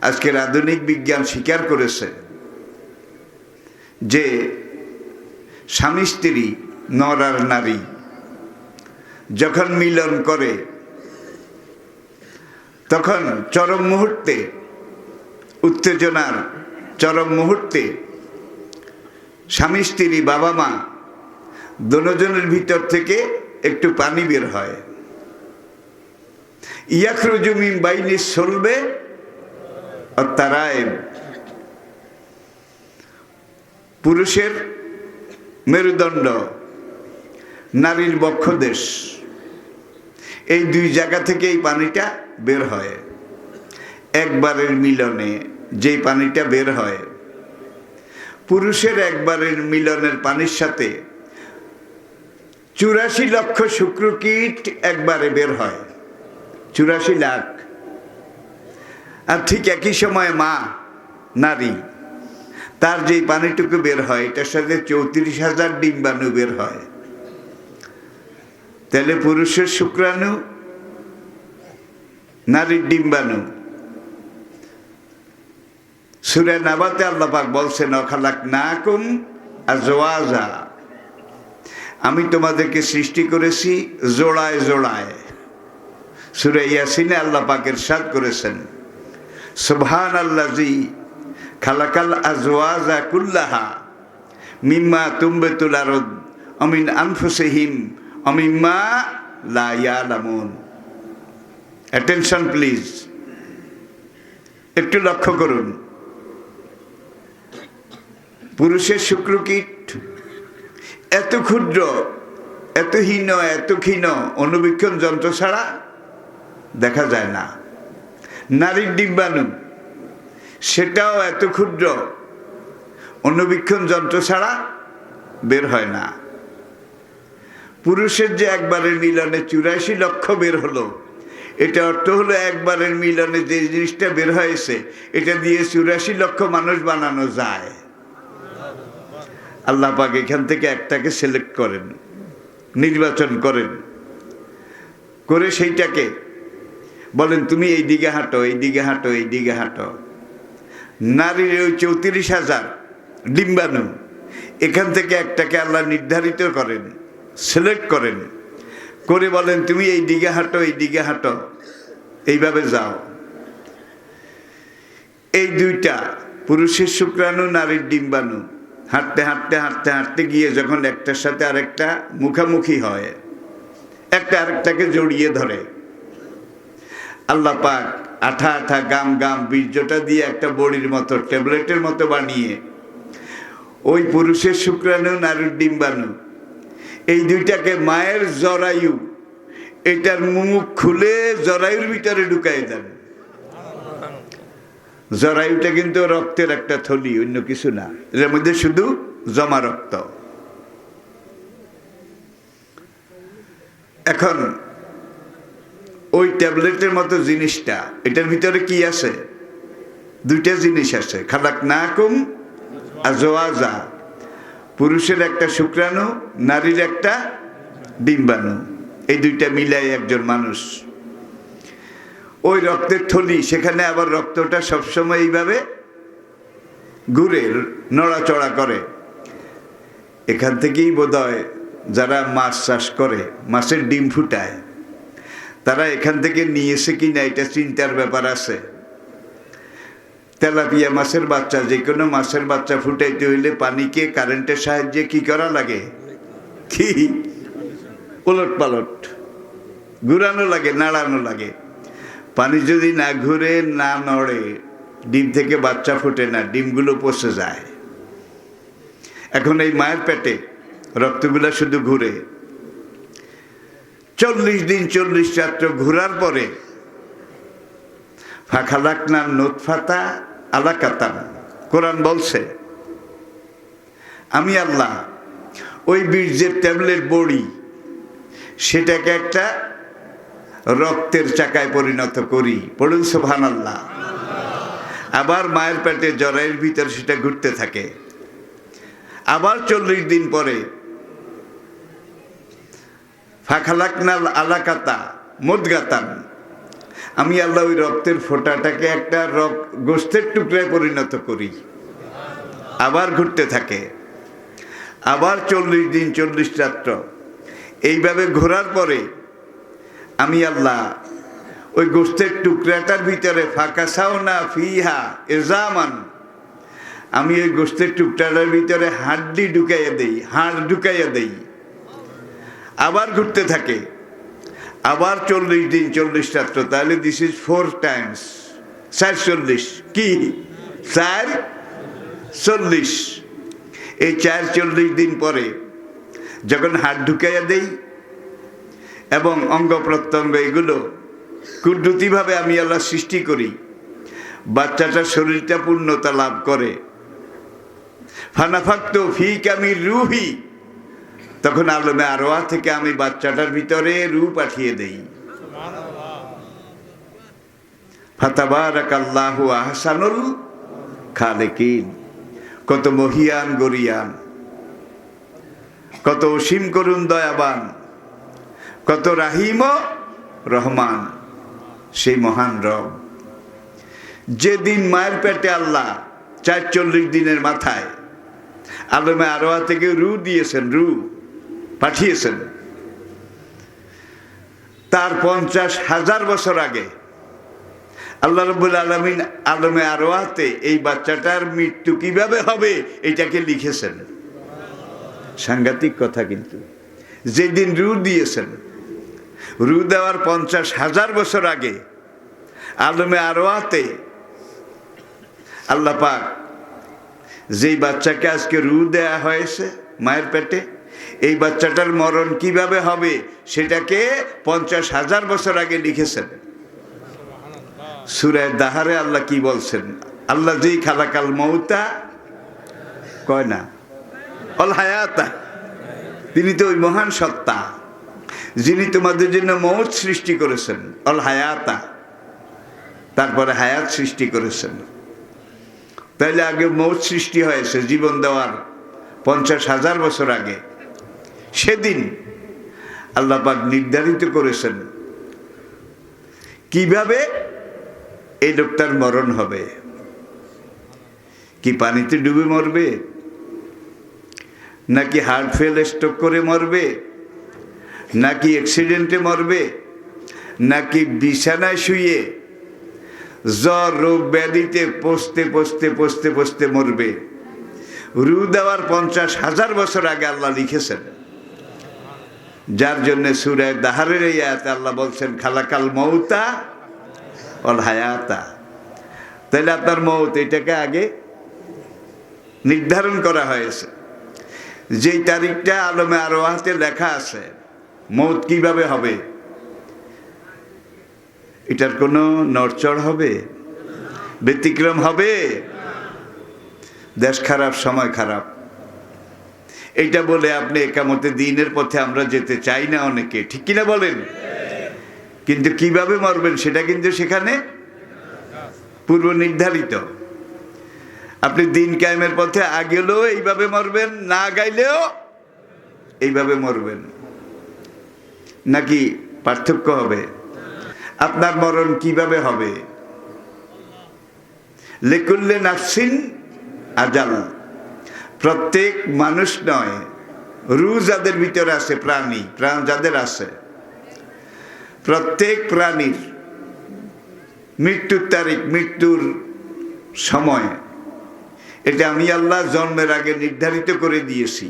আজকের আধুনিক বিজ্ঞান স্বীকার করেছে যে স্বামী স্ত্রী নর আর নারী যখন মিলন করে, তখন চরম মুহূর্তে, উত্তেজনার চরম মুহূর্তে স্বামী স্ত্রী বাবা মা দোনোজনের ভিতর থেকে একটু পানি বের হয়। ইয়াকরুজুমিন বাইনি চলবে তারায় পুরুষের মেরুদণ্ড, নারীর বক্ষদেশ। এই দুই জায়গা থেকে এই পানিটা বের হয়। একবারের মিলনে যেই পানিটা বের হয়, পুরুষের একবারের মিলনের পানির সাথে চুরাশি লক্ষ শুক্রকীট একবারে বের হয়। চুরাশি লাখ। আর ঠিক একই সময় মা, নারী, তার যেই পানিটুকু বের হয়, এটার সাথে চৌত্রিশ হাজার ডিম্বাণু বের হয়। তাহলে পুরুষের শুক্রাণু, নারীর ডিম্বাণু সুরে নাবাতে আল্লাপাক বলছেন অখালাক না কুম আজওয়াজা। আমি তোমাদেরকে সৃষ্টি করেছি জোড়ায় জোড়ায়। সুরে ইয়াসিনে আল্লাহ পাকের সাদ করেছেন। সুবহান আল্লাজি খালাকাল আজওয়াজা কুল্লাহা মিম্মা তুম্বেতুল আরদ, অমিন আনফুসিহিম, অমিম্মা লা ইয়ালামুন। অ্যাটেনশন প্লিজ একটু লক্ষ্য করুন। পুরুষের শুক্রকীট এত ক্ষুদ্র, এত হীন, এত ক্ষীণ, অনুবীক্ষণ যন্ত্র ছাড়া দেখা যায় না। নারীর ডিম্বাণু সেটাও এত ক্ষুদ্র। অনুবীক্ষণ যন্ত্র ছাড়া বের হয় না। পুরুষের যে একবারের মিলনে চুরাশি লক্ষ বের হলো, এটা অর্থ হলো একবারের মিলনে যে জিনিসটা বের হয়েছে, এটা দিয়ে চুরাশি লক্ষ মানুষ বানানো যায়। আল্লাহ পাক এখান থেকে একটাকে সিলেক্ট করেন, নির্বাচন করেন। করে সেইটাকে বলেন, তুমি এই দিকে হাঁটো, এই দিকে হাঁটো, এই দিকে হাঁটো। নারীর ওই চৌত্রিশ হাজার ডিম্বাণু, এখান থেকে একটাকে আল্লাহ নির্ধারিত করেন সিলেক্ট করেন, করে বলেন, তুমি এই দিকে হাঁটো, এই দিকে হাঁটো, এইভাবে যাও। এই দুইটা পুরুষের শুক্রাণু, নারীর ডিম্বাণু, হাঁটতে হাঁটতে হাঁটতে হাঁটতে গিয়ে যখন একটার সাথে আরেকটা মুখামুখি হয়, একটা আরেকটাকে জড়িয়ে ধরে আল্লাহ পাক আঠা আঠা গাম গাম বীর্যটা দিয়ে একটা বড়ির মতো, ট্যাবলেটের মতো বানিয়ে, ওই পুরুষের শুক্রাণু নারীর ডিম্বাণু এই দুইটাকে মায়ের জরায়ু, এটার মুখ খুলে জরায়ুর ভিতরে ঢুকাই দেন। জরায়ুটা কিন্তু রক্তের একটা থলি, অন্য কিছু না। এর মধ্যে শুধু জমা রক্ত। এখন ওই ট্যাবলেটের মতো জিনিসটা, এটার ভিতরে কি আছে? দুইটা জিনিস আছে, খালাক না কুম আজওয়াজা পুরুষের একটা শুক্রাণু, নারীর একটা ডিম্বাণু এই দুইটা মিলাই একজন মানুষ। ওই রক্তের থলি, সেখানে আবার রক্তটা সবসময় এইভাবে ঘুরে, নড়াচড়া করে। এখান থেকেই বোধহয় যারা মাছ চাষ করে, মাছের ডিম ফুটায়। তারা এখান থেকে নিয়েছে কি না এটা চিন্তার ব্যাপার আছে। তেলাপিয়া মাছের বাচ্চা যে কোনো মাছের বাচ্চা ফুটাইতে হইলে পানিকে কারেন্টের সাহায্যে কি করা লাগে? কি? উলট পালট। ঘুরানো লাগে, নাড়ানো লাগে। পানি যদি না ঘুরে, না নড়ে, ডিম থেকে বাচ্চা ফোটে না, ডিমগুলো পচে যায়। এখন এই মায়ের পেটে রক্তগুলো শুধু ঘুরে। চল্লিশ দিন চল্লিশ রাত্র ঘোরার পরে ফাঁকালাকনা নোৎফাতা আলাকাতাম কোরআন বলছে, আমি আল্লাহ, ওই বীর্যের ট্যাবলেট বড়ি, সেটাকে একটা রক্তের চাকায় পরিণত করি। পড়ুন সোভান আল্লাহ আবার মায়ের পেটে জরায়ের ভিতর সেটা ঘুরতে থাকে। আবার চল্লিশ দিন পরে ফাঁকালাকনাল আলাকাতা, মুদগাতান। আমি আল্লাহ ওই রক্তের ফোঁটাটাকে একটা রক গোস্তের টুকরায় পরিণত করি। আবার ঘুরতে থাকে। আবার চল্লিশ দিন, চল্লিশ রাত্র। এইভাবে ঘোরার পরে আমি আল্লাহ ওই গোস্তের টুকরাটার ভিতরে ফাঁকাসাও না ফিহা এজামান, আমি ওই গোস্তের টুকরাটার ভিতরে হাড্ডি ঢুকাইয়া দেই, হাড় ঢুকাইয়া দেই। আবার ঘুরতে থাকে। আবার চল্লিশ দিন, চল্লিশ রাত্র। তাহলে দিস ইজ ফোর টাইমস চার চল্লিশ কি? চার? চল্লিশ। এই চার চল্লিশ দিন পরে যখন হাত ঢুকাইয়া দেই এবং অঙ্গ প্রত্যঙ্গ এগুলো কুদ্রুতিভাবে আমি আল্লাহ সৃষ্টি করি বাচ্চাটার শরীরটা পূর্ণতা লাভ করে। ফানাফাক্ত ফি কামির রুহি। তখন আলমে আরোয়া থেকে আমি বাচ্চাটার ভিতরে রু পাঠিয়ে দেই। ফাতাবারাক আল্লাহু আহসানুল খালেকিন। কত মহিয়ান, গরিয়ান। কত অসীম করুন দয়াবান। কত রাহিম রহমান। সেই মহান রব। যেদিন মায়ের পেটে আল্লাহ চার চল্লিশ দিনের মাথায় আলমে আরোয়া থেকে রু দিয়েছেন রু পাঠিয়েছেন। তার পঞ্চাশ হাজার বছর আগে আল্লাহ রবুল আলমিন আলমে আরোয়াতে এই বাচ্চাটার মৃত্যু কীভাবে হবে এটাকে লিখেছেন। সাংঘাতিক কথা কিন্তু। যেদিন রু দিয়েছেন, রু দেওয়ার পঞ্চাশ হাজার বছর আগে আলমে আরোয়াতে আল্লাহ যেই বাচ্চাকে আজকে রু দেয়া হয়েছে মায়ের পেটে এই বাচ্চাটার মরণ কীভাবে হবে সেটাকে পঞ্চাশ হাজার বছর আগে লিখেছেন। সুরায় দাহারে আল্লাহ কি বলছেন? আল্লাহ যেই খালাকাল মৌতা, কয় না? অল হায়াতা। তিনি তো ওই মহান সত্তা। যিনি তোমাদের জন্য মৌত সৃষ্টি করেছেন, অল হায়াতা। তারপরে হায়াত সৃষ্টি করেছেন। তাইলে আগে মৌত সৃষ্টি হয়েছে জীবন দেওয়ার পঞ্চাশ হাজার বছর আগে। সেদিন আল্লাপাক নির্ধারিত করেছেন, কীভাবে এই লোকটার মরণ হবে? কি পানিতে ডুবে মরবে? নাকি হার্ট ফেল, স্ট্রোক করে মরবে? নাকি অ্যাক্সিডেন্টে মরবে? নাকি বিছানায় শুয়ে জ্বর, রোগ ব্যাধিতে পচতে পচতে পচতে পচতে মরবে? রু দেওয়ার পঞ্চাশ হাজার বছর আগে আল্লাহ লিখেছেন। যার জন্য সুরায় দাহারের এই আয়াতে আল্লাহ বলছেন, খালাকাল মৌতা অল হায়াতা। তাহলে আপনার মৌত এটাকে আগে নির্ধারণ করা হয়েছে। যেই তারিখটা আলমে আরও হাতে লেখা আছে, মৌত কীভাবে হবে? এটার কোনো নড়চড় হবে? ব্যতিক্রম হবে? দেশ খারাপ, সময় খারাপ। এইটা বলে আপনি একামতে দিনের পথে আমরা যেতে চাই না অনেকে। ঠিক কিনা বলেন? কিন্তু কীভাবে মরবেন সেটা কিন্তু সেখানে পূর্ব নির্ধারিত। আপনি দিন কায়েমের পথে আগেলেও এইভাবে মরবেন, না গাইলেও এইভাবে মরবেন। নাকি পার্থক্য হবে? আপনার মরণ কীভাবে হবে? লেকুল্লে নাফসিন আজাল। প্রত্যেক মানুষ নয়, রু যাদের ভিতরে আছে প্রাণী, প্রাণ যাদের আছে, প্রত্যেক প্রাণীর মৃত্যুর তারিখ, মৃত্যুর সময়, এটা আমি আল্লাহ জন্মের আগে নির্ধারিত করে দিয়েছি।